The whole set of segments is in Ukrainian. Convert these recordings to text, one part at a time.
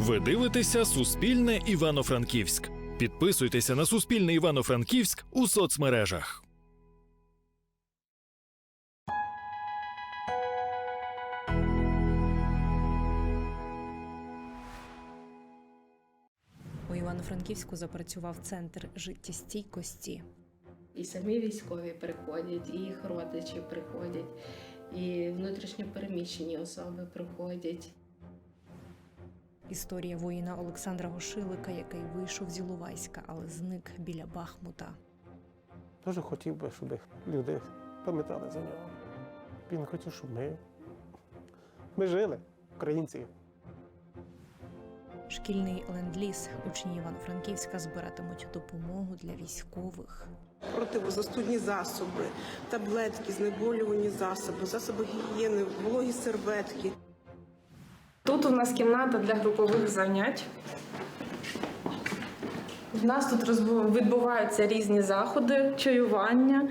Ви дивитеся Суспільне Івано-Франківськ. Підписуйтеся на Суспільне Івано-Франківськ у соцмережах. У Івано-Франківську запрацював центр життєстійкості. І самі військові приходять, і їх родичі приходять, і внутрішньопереміщені особи приходять. Історія воїна Олександра Гошилика, який вийшов з Іловайська, але зник біля Бахмута. Дуже хотів би, щоб люди пам'ятали за нього. Він хотів, щоб ми, ми жили, українці. Шкільний ленд-ліз учні Івано-Франківська збиратимуть допомогу для військових. противозастудні засоби, таблетки, знеболювані засоби, засоби гігієни, вологі серветки. Тут у нас кімната для групових занять. В нас тут відбуваються різні заходи, чаювання,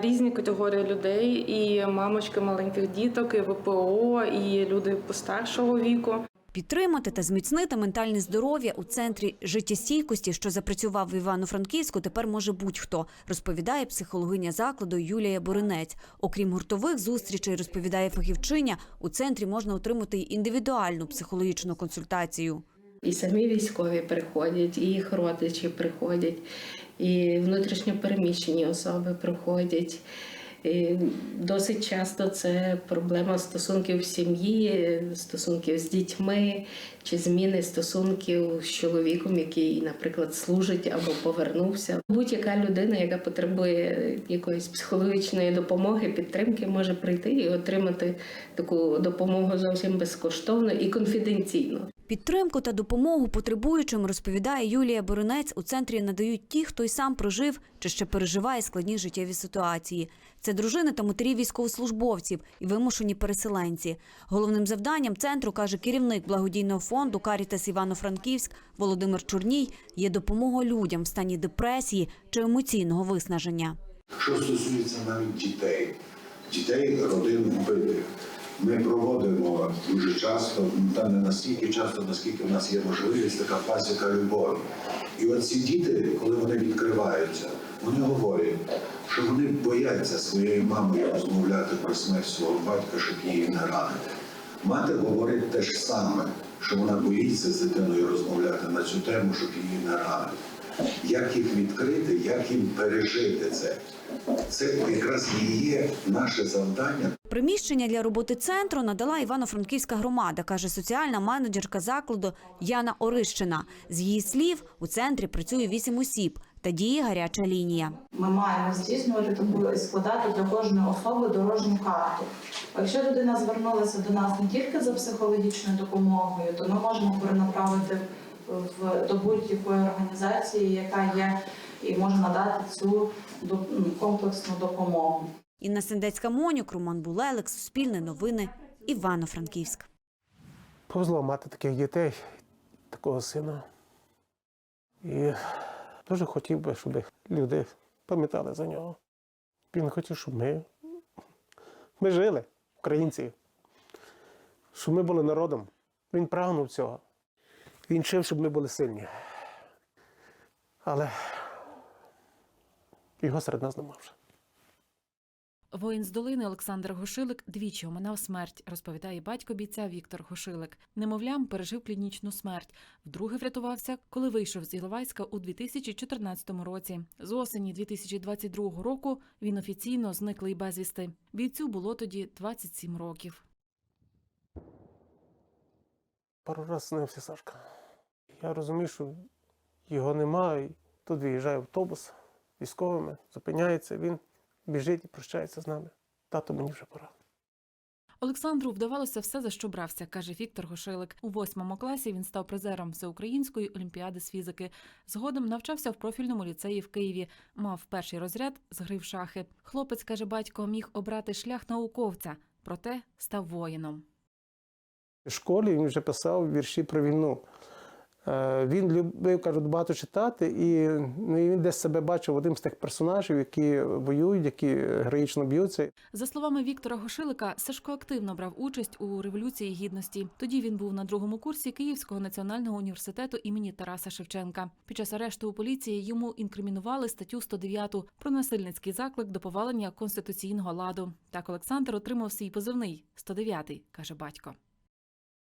різні категорії людей, і мамочки маленьких діток, і ВПО, і люди постаршого віку. Підтримати та зміцнити ментальне здоров'я у центрі життєстійкості, що запрацював в Івано-Франківську, тепер може будь-хто, розповідає психологиня закладу Юлія Боринець. Окрім гуртових зустрічей, розповідає фахівчиня, у центрі можна отримати й індивідуальну психологічну консультацію. І самі військові приходять, і їх родичі приходять, і внутрішньопереміщені особи приходять. Досить часто це проблема стосунків в сім'ї, стосунків з дітьми чи зміни стосунків з чоловіком, який, наприклад, служить або повернувся. Будь-яка людина, яка потребує якоїсь психологічної допомоги, підтримки, може прийти і отримати таку допомогу зовсім безкоштовно і конфіденційно. Підтримку та допомогу потребуючим, розповідає Юлія Боронець, у центрі надають ті, хто й сам прожив чи ще переживає складні життєві ситуації. Це дружини та матері військовослужбовців і вимушені переселенці. Головним завданням центру, каже керівник благодійного фонду Карітас Івано-Франківськ Володимир Чорній, є допомога людям в стані депресії чи емоційного виснаження. Що стосується навіть дітей, дітей родин вбитих, ми проводимо дуже часто, та не настільки часто, наскільки в нас є можливість, така пасіка любові. І от ці діти, коли вони відкриваються, вони говорять, що вони бояться своєю мамою розмовляти про смерть свого батька, щоб її не ранити. Мати говорить те ж саме, що вона боїться з дитиною розмовляти на цю тему, щоб її не ранити. Як їх відкрити, як їм пережити це? Це якраз і є наше завдання Приміщення для роботи центру надала Івано-Франківська громада, каже соціальна менеджерка закладу Яна Орищина. З її слів, у центрі працює вісім осіб та діє гаряча лінія. Ми маємо здійснювати таку і складати для кожної особи дорожню карту. Якщо людина звернулася до нас не тільки за психологічною допомогою, то ми можемо перенаправити в до будь-якої організації, яка є і може надати цю ну, комплексну допомогу. Інна Сендецька Монюк, Роман Булелик, Суспільне новини, Івано-Франківськ. Повезло мати таких дітей, такого сина. І дуже хотів би, щоб люди пам'ятали за нього. Він хотів, щоб ми, ми жили, українці, щоб ми були народом. Він прагнув цього. Він вчив, щоб ми були сильні. Але його серед нас нема вже. Воїн з долини Олександр Гошилик двічі оминав смерть, розповідає батько бійця Віктор Гошилик. Немовлям пережив клінічну смерть. Вдруге врятувався, коли вийшов з Іловайська у 2014 році. З осені 2022 року він офіційно зниклий безвісти. Бійцю було тоді 27 років. Пару разів снився Сашка. Я розумію, що його немає. Тут виїжджає автобус військовими, зупиняється, він біжить і прощається з нами. Тато, мені вже пора. Олександру вдавалося все, за що брався, каже Віктор Гошилик. У восьмому класі він став призером всеукраїнської олімпіади з фізики. Згодом навчався в профільному ліцеї в Києві. Мав перший розряд з гри в шахи. Хлопець, каже батько, міг обрати шлях науковця, проте став воїном. В школі він вже писав вірші про війну. Е, Він любив, кажуть, багато читати, і ну, і він десь себе бачив одним з тих персонажів, які воюють, які героїчно б'ються. За словами Віктора Гошилика, Сашко активно брав участь у революції гідності. Тоді він був на другому курсі Київського національного університету імені Тараса Шевченка. Під час арешту у поліції йому інкримінували статтю 109 про насильницький заклик до повалення конституційного ладу. Так Олександр отримав свій позивний 109, каже батько.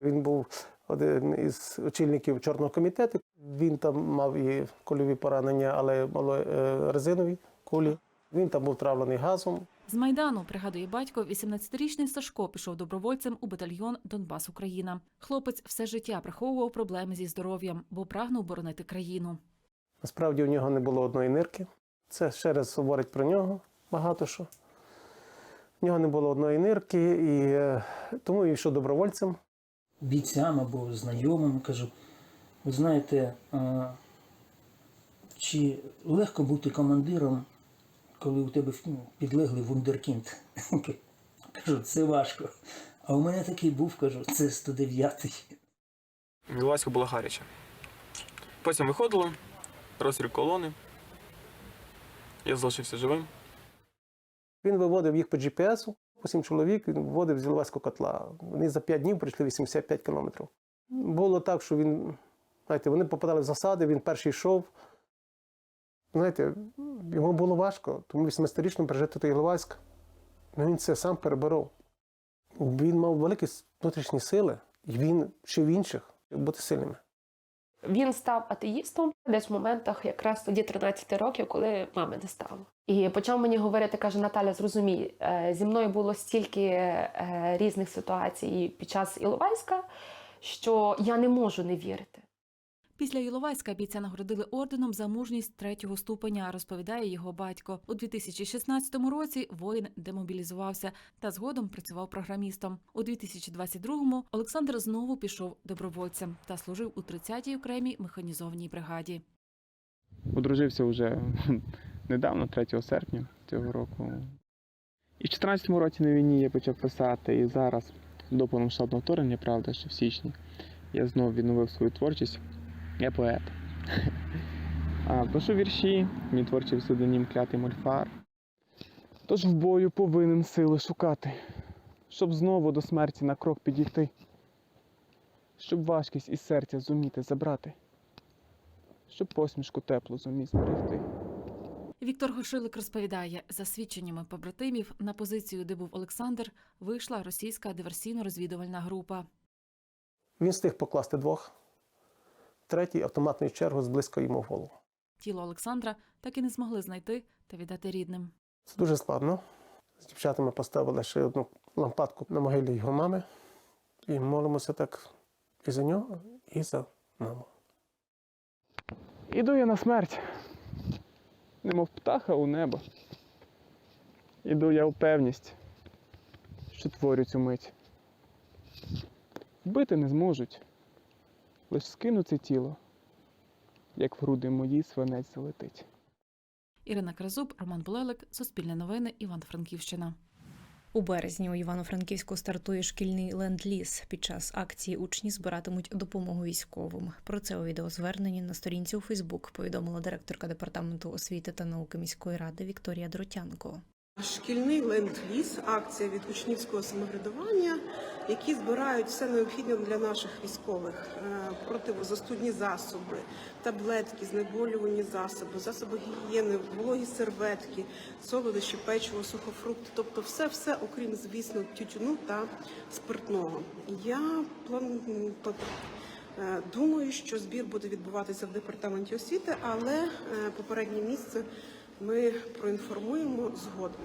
Він був один із очільників чорного комітету. Він там мав і кульові поранення, але мало е, резинові кулі. Він там був травлений газом. З майдану пригадує батько, 18-річний Сашко пішов добровольцем у батальйон Донбас Україна. Хлопець все життя приховував проблеми зі здоров'ям, бо прагнув боронити країну. Насправді у нього не було одної нирки. Це ще раз говорить про нього багато що. У нього не було одної нирки, і е, тому він йшов добровольцем. Бійцям або знайомим кажу, ви знаєте, чи легко бути командиром, коли у тебе ну, підлеглий вундеркінд? Кажу, це важко. А у мене такий був, кажу, це 109-й. Іловайська була гаряча. Потім виходили, розстріл колони. Я залишився живим. Він виводив їх по GPS, по сім чоловік, він виводив з Іловайського котла. Вони за 5 днів пройшли 85 кілометрів. Було так, що він, знаєте, вони попадали в засади, він перший йшов. Знаєте, йому було важко, тому 18-річно пережити той Іловайськ. Ну, він це сам переборов. Він мав великі внутрішні сили, і він вчив інших бути сильними. Він став атеїстом десь в моментах якраз тоді 13 років, коли мами не стало. І почав мені говорити, каже Наталя, зрозумій, е, зі мною було стільки е, різних ситуацій під час Іловайська, що я не можу не вірити. Після Іловайська бійця нагородили орденом за мужність третього ступеня, розповідає його батько. У 2016 році воїн демобілізувався та згодом працював програмістом. У 2022-му Олександр знову пішов добровольцем та служив у 30-й окремій механізованій бригаді. Одружився вже недавно, 3 серпня цього року. І в 2014 році на війні я почав писати, і зараз, до повномасштабного вторгнення, правда, ще в січні, я знову відновив свою творчість. Я поет. А, пишу вірші, мій творчий псевдонім клятий мольфар. Тож в бою повинен сили шукати, щоб знову до смерті на крок підійти, щоб важкість із серця зуміти забрати, щоб посмішку теплу зумів зберегти. Віктор Гошилик розповідає, за свідченнями побратимів, на позицію, де був Олександр, вийшла російська диверсійно-розвідувальна група. Він встиг покласти двох, третій автоматною чергу зблизько йому в голову. Тіло Олександра так і не змогли знайти та віддати рідним. Це дуже складно. З дівчатами поставили ще одну лампадку на могилі його мами. І молимося так і за нього, і за маму. Іду я на смерть, немов птаха у небо. Іду я у певність, що творю цю мить. Вбити не зможуть, лиш скину це тіло, як в груди мої свинець залетить. Ірина Кразуб, Роман Булелик, Суспільне новини, Івано-Франківщина. У березні у Івано-Франківську стартує шкільний ленд-ліз. Під час акції учні збиратимуть допомогу військовим. Про це у відеозверненні на сторінці у Фейсбук повідомила директорка департаменту освіти та науки міської ради Вікторія Дротянко. Шкільний ленд-ліз – акція від учнівського самоврядування, які збирають все необхідне для наших військових: Е, противозастудні засоби, таблетки, знеболювані засоби, засоби гігієни, вологі серветки, солодощі, печиво, сухофрукти, тобто все, все, окрім звісно, тютюну та спиртного. Я план... Е, Думаю, що збір буде відбуватися в департаменті освіти, але е, попереднє місце ми проінформуємо згодом.